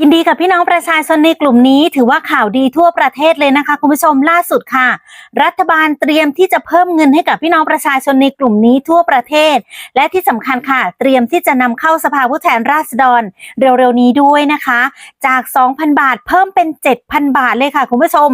ยินดีกับพี่น้องประชาชนในกลุ่มนี้ถือว่าข่าวดีทั่วประเทศเลยนะคะคุณผู้ชมล่าสุดค่ะ รัฐบาลเตรียมที่จะเพิ่มเงินให้กับพี่น้องประชาชนในกลุ่มนี้ทั่วประเทศ และที่สำคัญค่ะ เตรียมที่จะนำเข้าสภาผู้แทนราษฎรเร็วๆนี้ด้วยนะคะ จาก 2,000 บาทเพิ่มเป็น 7,000 บาทเลยค่ะคุณผู้ชม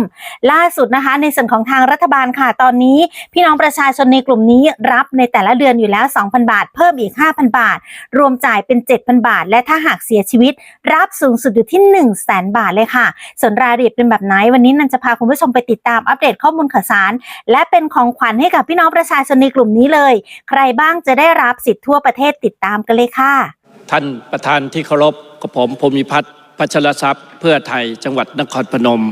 ล่าสุดนะคะ ในส่วนของทางรัฐบาลค่ะ ตอนนี้ พี่น้องประชาชนในกลุ่มนี้รับในแต่ละเดือนอยู่แล้ว 2,000 บาท เพิ่มอีก 5,000 บาท รวมจ่ายเป็น 7,000 บาท และถ้าหากเสียชีวิต รับสูงสุดอยู่ที่1 0 0 0 0แบาทเลยค่ะ ส่วนรายละเอียดเป็นแบบไหนวันนี้นันจะพาคุณผู้ชมไปติดตามอัปเดตข้อมูลข่าวสาร และเป็นของขวัญให้กับพี่น้องประชาชนในกลุ่มนี้เลย ใครบ้างจะได้รับสิทธิ์ทั่วประเทศติดตามกันเลยค่ะ ท่านประธานที่เคารพกับผมภูมิพัฒน์พัชรทรัพย์ เพื่อไทยจังหวัดนครพนม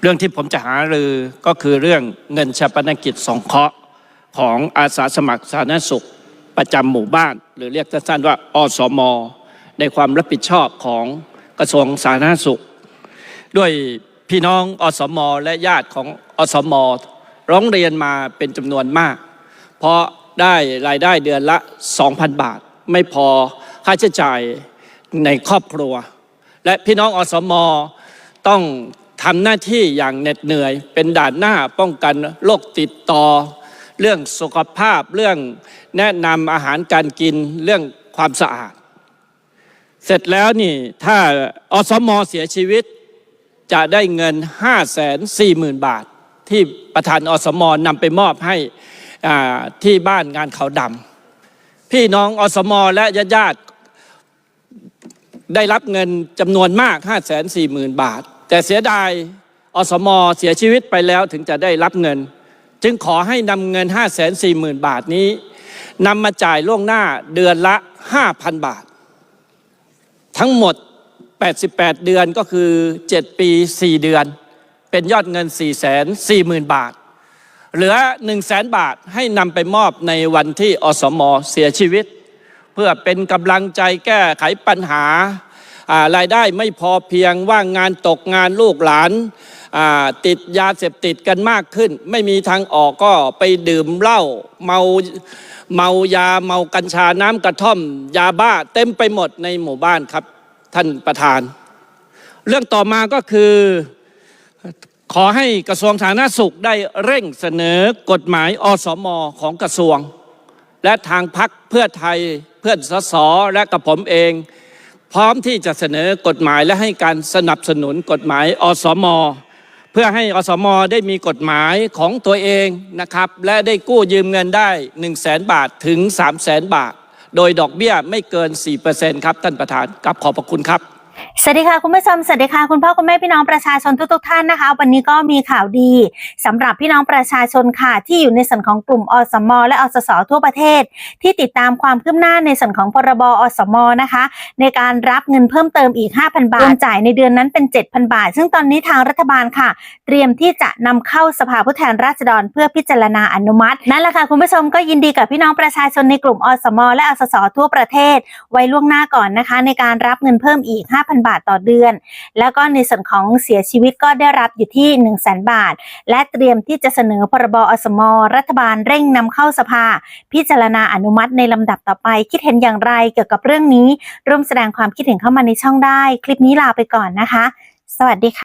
เรื่องที่ผมจะหารือก็คือเรื่องเงินชาปนกิจสงเคราะห์ของอาสาสมัครสาธารณสุขประจำหมู่บ้าน หรือเรียกสั้นๆว่าอสม ในความรับผิดชอบของ ระทรวงสาธารณสุข ด้วยพี่น้องอสมและญาติของอสมร้องเรียนมาเป็นจำนวนมาก เพราะได้รายได้เดือนละ 2,000 บาท ไม่พอค่าใช้จ่ายในครอบครัว และพี่น้องอสมต้องทำหน้าที่อย่างเหน็ดเหนื่อย เป็นด่านหน้าป้องกันโรคติดต่อ เรื่องสุขภาพเรื่องแนะนำอาหารการกินเรื่องความสะอาด เสร็จแล้วนี่ถ้าอสมอเสียชีวิต จะได้เงิน 5 4 0 0 0 0 บาท ที่ประธานอสมอนำไปมอบให้ที่บ้านงานเขาดำพี่น้องอสมอและญาติญาติได้รับเงินจำนวนมาก 5 4 0 0 0 0 บาท แต่เสียดายอสมอเสียชีวิตไปแล้วถึงจะได้รับเงิน จึงขอให้นำเงิน 5 4 0 0 0 0 บาทนี้นำมาจ่ายล่วงหน้าเดือนละ 5,000 บาท ทั้งหมด 88 เดือนก็คือ 7 ปี 4 เดือน เป็นยอดเงิน 4 4 0 0 0 0 บาท เหลือ 1 0 0 0 0 0 บาทให้นำไปมอบในวันที่อสมเสียชีวิต เพื่อเป็นกำลังใจแก้ไขปัญหารายได้ไม่พอเพียงว่างงานตกงานลูกหลาน ติดยาเสพติดกันมากขึ้น ไม่มีทางออกก็ไปดื่มเหล้าเมาเมายาเมากัญชาน้ำกระท่อม ยาบ้าเต็มไปหมดในหมู่บ้านครับท่านประธาน เรื่องต่อมาก็คือขอให้กระทรวงสาธารณสุขได้เร่งเสนอกฎหมายอสมของกระทรวง และทางพักเพื่อไทยเพื่อนสสและกับผมเอง พร้อมที่จะเสนอกฎหมายและให้การสนับสนุนกฎหมายอสม เพื่อให้อสมได้มีกฎหมายของตัวเองนะครับ และได้กู้ยืมเงินได้ 1 0 0 0 0แบาทถึง 3 0 0 0 0 0 บาท โดยดอกเบี้ยไม่เกิน 4%ครับท่านประธานกับขอบพระคุณครับ สวัสดีค่ะ คุณผู้ชมสวัสดีค่ะคุณพ่อคุณแม่พี่น้องประชาชนทุกๆท่านนะคะ วันนี้ก็มีข่าวดีสำหรับพี่น้องประชาชนค่ะ ที่อยู่ในส่วนของกลุ่มอสม และอสสทั่วประเทศ ที่ติดตามความคืบหน้าในส่วนของพรบอสมนะคะ ในการรับเงินเพิ่มเติมอีก 5,000 บาทจ่ายในเดือนนั้นเป็น 7,000 บาท ซึ่งตอนนี้ทางรัฐบาลค่ะ เตรียมที่จะนำเข้าสภาผู้แทนราษฎรเพื่อพิจารณาอนุมัตินั่นแหละค่ะคุณผู้ชมก็ยินดีกับพี่น้องประชาชนในกลุ่มอสม และอสสทั่วประเทศ ไว้ล่วงหน้าก่อนนะคะ ในการรับเงินเพิ่มอีก5,000 บาทต่อเดือน แล้วก็ในส่วนของเสียชีวิตก็ได้รับอยู่ที่ 100,000 บาท และเตรียมที่จะเสนอพรบอสมรัฐบาลเร่งนำเข้าสภา พิจารณาอนุมัติในลำดับต่อไป คิดเห็นอย่างไรเกี่ยวกับเรื่องนี้ ร่วมแสดงความคิดเห็นเข้ามาในช่องได้ คลิปนี้ลาไปก่อนนะคะ สวัสดีค่ะ